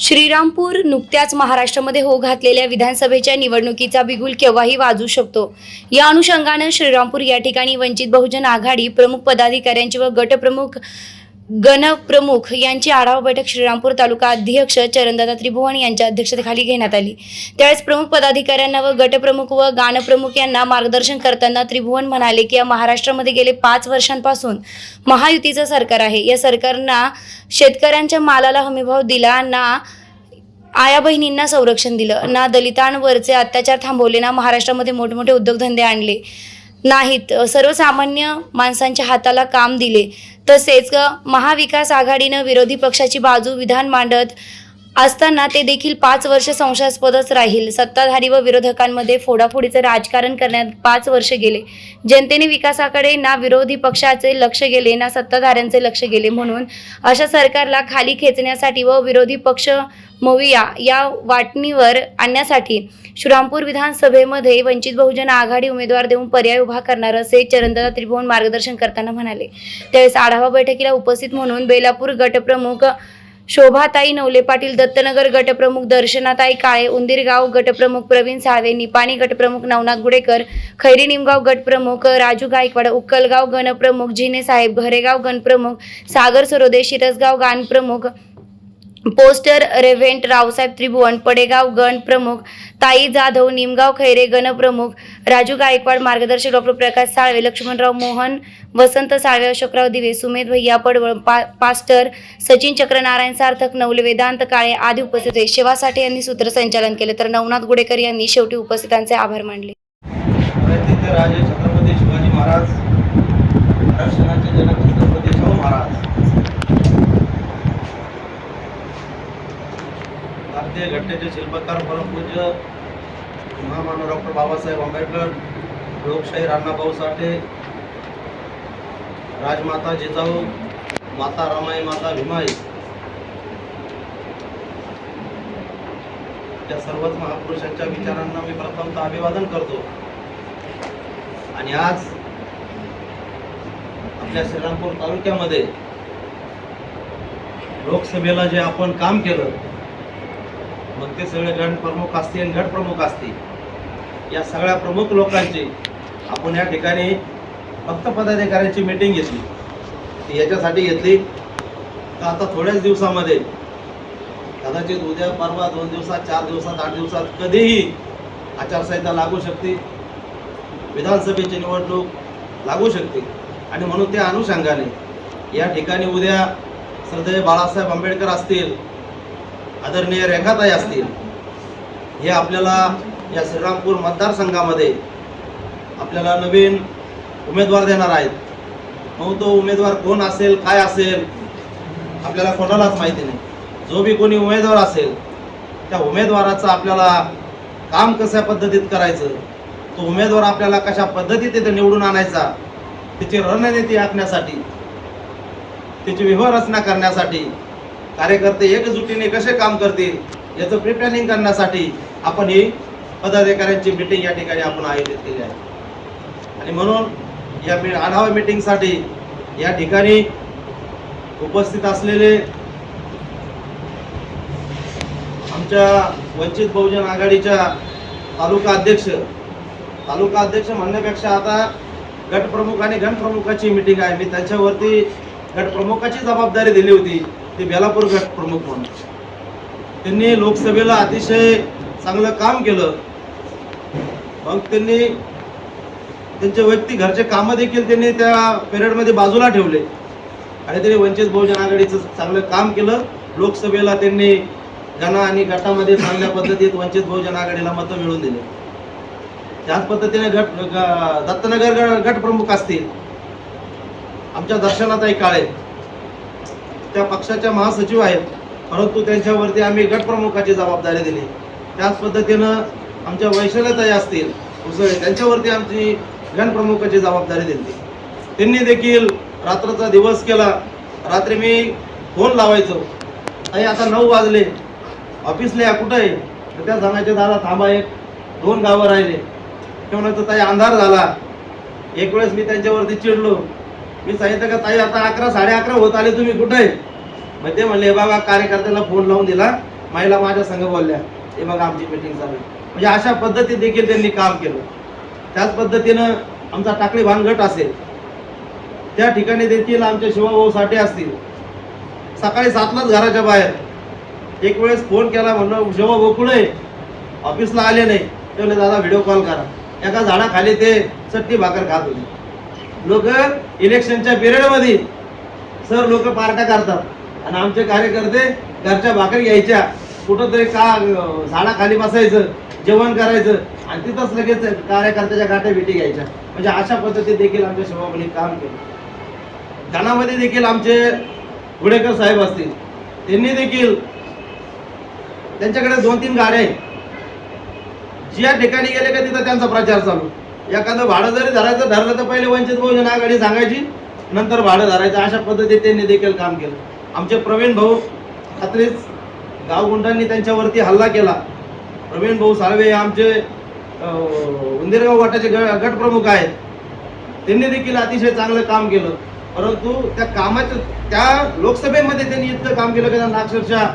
श्रीरामपूर नुकत्याच महाराष्ट्रामध्ये हो घातलेल्या विधानसभेच्या निवडणुकीचा बिगुल केव्हाही वाजू शकतो? या अनुषंगानं श्रीरामपूर या ठिकाणी वंचित बहुजन आघाडी प्रमुख पदाधिकाऱ्यांची व गटप्रमुख गणप्रमुख यांची आढावा बैठक श्रीरामपूर तालुका अध्यक्ष चरणदादा त्रिभुवन यांच्या अध्यक्षतेखाली घेण्यात आली. त्यावेळेस प्रमुख पदाधिकाऱ्यांना व गटप्रमुख व गानप्रमुख यांना मार्गदर्शन करताना त्रिभुवन म्हणाले की या महाराष्ट्रामध्ये गेले पाच वर्षांपासून महायुतीचं सरकार आहे. या सरकारनं शेतकऱ्यांच्या मालाला हमीभाव दिला ना आया बहिणींना संरक्षण दिलं ना दलितांवरचे अत्याचार थांबवले ना महाराष्ट्रामध्ये मोठमोठे उद्योगधंदे आणले. नाहीत. सर्वसामान्य माणसांच्या हाताला काम दिले. तसेच महाविकास आघाडीनं विरोधी पक्षाची बाजू विधान मांडत असताना ते देखील पाच वर्ष संशयास्पदच राहील. सत्ताधारी व विरोधकांमध्ये फोडाफोडीचं राजकारण करण्यात पाच वर्ष गेले. जनतेने विकासाकडे ना विरोधी पक्षाचे लक्ष गेले ना सत्ताधाऱ्यांचे लक्ष गेले म्हणून अशा सरकारला खाली खेचण्यासाठी व विरोधी पक्ष मविया या वाटणीवर आणण्यासाठी श्रीरामपूर विधानसभेमध्ये वंचित बहुजन आघाडी उमेदवार देऊन पर्याय उभा करणार असे चरणदादा त्रिभुवन मार्गदर्शन करताना म्हणाले. त्यावेळेस आढावा बैठकीला उपस्थित म्हणून बेलापूर गटप्रमुख शोभाताई नवले पाटील दत्तनगर गटप्रमुख दर्शनाताई काळे उंदीरगाव गटप्रमुख प्रवीण साळवे निपाणी गटप्रमुख नवनाथ गुडेकर खैरी निमगाव गटप्रमुख राजू गायकवाड उक्कलगाव गणप्रमुख जिने साहेब घरेगाव गणप्रमुख सागर सरोदे शिरसगाव गानप्रमुख पोस्टर रेव्हेंट रावसाहेब त्रिभुवन पडेगाव गण प्रमुख ताई जाधव निमगाव खैरे गणप्रमुख राजू गायकवाड मार्गदर्शक डॉक्टर प्रकाश साळवे लक्ष्मणराव मोहन वसंत साळवे अशोकराव दिवे सुमेध भैया पडवळ पा पास्टर सचिन चक्रनारायण सार्थक नवले वेदांत काळे आदी उपस्थित होते. शिवा साठे यांनी सूत्रसंचालन केले तर नवनाथ गुडेकर यांनी शेवटी उपस्थितांचे आभार मानले. राजे छत्रपती शिवाजी महाराज महाराज. भारतीय घटनेचे शिल्पकार परमपूज्य महामानव डॉक्टर बाबासाहेब आंबेडकर लोकशाही राणाभाऊ साठे राजमाता जिजाऊ माता रमाई माता भीमाई त्या सर्वच महापुरुषांच्या विचारांना मी प्रथमतः अभिवादन करतो. आणि आज आपल्या श्रीरामपूर तालुक्यामध्ये लोकसभेला जे आपण काम केलं मग ते सगळे गट प्रमुख असतील आणि गट प्रमुख असतील. या सगळ्या प्रमुख लोकांची आपण या ठिकाणी फक्त पदाधिकाऱ्यांची मीटिंग घेतली. ती याच्यासाठी घेतली. तर आता थोड्याच दिवसामध्ये कदाचित उद्या परवा दोन दिवसात चार दिवसात आठ दिवसात कधीही आचारसंहिता लागू शकते. विधानसभेची निवडणूक लागू शकते. आणि म्हणून त्या अनुषंगाने या ठिकाणी उद्या श्रद्धेय बाळासाहेब आंबेडकर असतील आदरणीय रेखाताई असतील हे आपल्याला या श्रीरामपूर मतदारसंघामध्ये आपल्याला नवीन उमेदवार देणार आहेत. मग तो उमेदवार कोण असेल काय असेल आपल्याला कोणालाच माहिती नाही. जो बी कोणी उमेदवार असेल त्या उमेदवाराचं आपल्याला काम कशा पद्धतीत करायचं तो उमेदवार आपल्याला कशा पद्धतीत तिथे निवडून आणायचा त्याची रणनीती आखण्यासाठी त्याची व्यूहरचना करण्यासाठी कार्यकर्ते एकजुटीने कसे काम करतील याचं प्रिप्लॅनिंग करण्यासाठी आपण ही पदाधिकाऱ्यांची मीटिंग या ठिकाणी आपण आयोजित केली आहे. आणि म्हणून या मी आढावा मीटिंगसाठी या ठिकाणी उपस्थित असलेले आमच्या वंचित बहुजन आघाडीच्या तालुका अध्यक्ष तालुका अध्यक्ष म्हणण्यापेक्षा आता गटप्रमुख आणि गणप्रमुखाची मीटिंग आहे. मी त्याच्यावरती गटप्रमुखाची जबाबदारी दिली होती. ते बेलापूर गट प्रमुख म्हणून. त्यांनी लोकसभेला अतिशय चांगलं काम केलं. मग त्यांनी त्यांचे वैयक्तिक घरचे कामं देखील त्यांनी त्या पिरियडमध्ये बाजूला ठेवले. आणि त्यांनी वंचित बहुजन आघाडीचं चांगलं काम केलं. लोकसभेला त्यांनी गणा आणि गटामध्ये चांगल्या पद्धतीत वंचित बहुजन आघाडीला मतं मिळवून दिले. त्याच पद्धतीने गट दत्तनगर ग- गट प्रमुख असतील. आमच्या दर्शनाताई काळे. त्या पक्षाच्या महासचिव आहेत. परंतु त्यांच्यावरती आम्ही गटप्रमुखाची जबाबदारी दिली. त्याच पद्धतीनं आमच्या वैशाल्यताई असतील उसळे त्यांच्यावरती आमची गणप्रमुखाची जबाबदारी दिली. त्यांनी देखील रात्रचा दिवस केला. रात्री मी फोन लावायचो. आई आता नऊ वाजले. ऑफिसला या कुठं आहे? तर त्या सांगायचे दादा थांबा एक. दोन गावं राहिले. ते म्हणायचं ताई अंधार झाला. एक वेळेस मी त्यांच्यावरती चिडलो. मी सांगितलं का ताई आता अकरा साडे अकरा होत आले तुम्ही कुठे? आहे मग ते म्हणले "हे कार्यकर्त्याला फोन लावून दिला महिला माझ्या संघ बोलल्या हे बघा आमची मीटिंग चालू म्हणजे अशा पद्धतीत देखील त्यांनी काम केलं. त्याच पद्धतीनं आमचा टाकळी भानगट असेल. त्या ठिकाणी देखील आमचे शिवाभाऊ साठे असतील. सकाळी सातलाच घराच्या बाहेर. एक वेळेस फोन केला म्हणलं शिवाभाऊ कुठे? ऑफिसला आले नाही. ते म्हणले दादा व्हिडिओ कॉल करा. एका झाडाखाली ते चट्टी भाकर खात होते. लोक इलेक्शनच्या पिरियडमध्ये सर लोक पार्ट्या करतात. आणि आमचे कार्यकर्ते घरच्या भाकरी घ्यायच्या. कुठंतरी का झाडाखाली बसायचं जेवण करायचं आणि तिथंच लगेच कार्यकर्त्याच्या गाठ्या भेटी घ्यायच्या. म्हणजे अशा पद्धतीत देखील आमच्या शिवभाऊनी काम केलं. धनामध्ये देखील आमचे गुडेकर साहेब असतील. त्यांनी देखील त्यांच्याकडे दोन तीन गाड्या आहेत. ज्या ठिकाणी गेले का तिथं त्यांचा प्रचार चालू. एखादं भाडं जरी धरायचं ठरलं तर पहिले वंचित बहुजन आघाडी सांगायची नंतर भाडं धरायचं. अशा पद्धतीत त्यांनी देखील काम केलं. आमचे प्रवीण भाऊ खात्रीच गावगुंडांनी त्यांच्यावरती हल्ला केला. प्रवीण भाऊ साळवे हे आमचे उंदिरगाव गटाचे ग- गट प्रमुख आहेत. त्यांनी देखील अतिशय चांगलं काम केलं. परंतु त्या कामाचं त्या लोकसभेमध्ये त्यांनी इतकं काम केलं की त्यांना अक्षरशः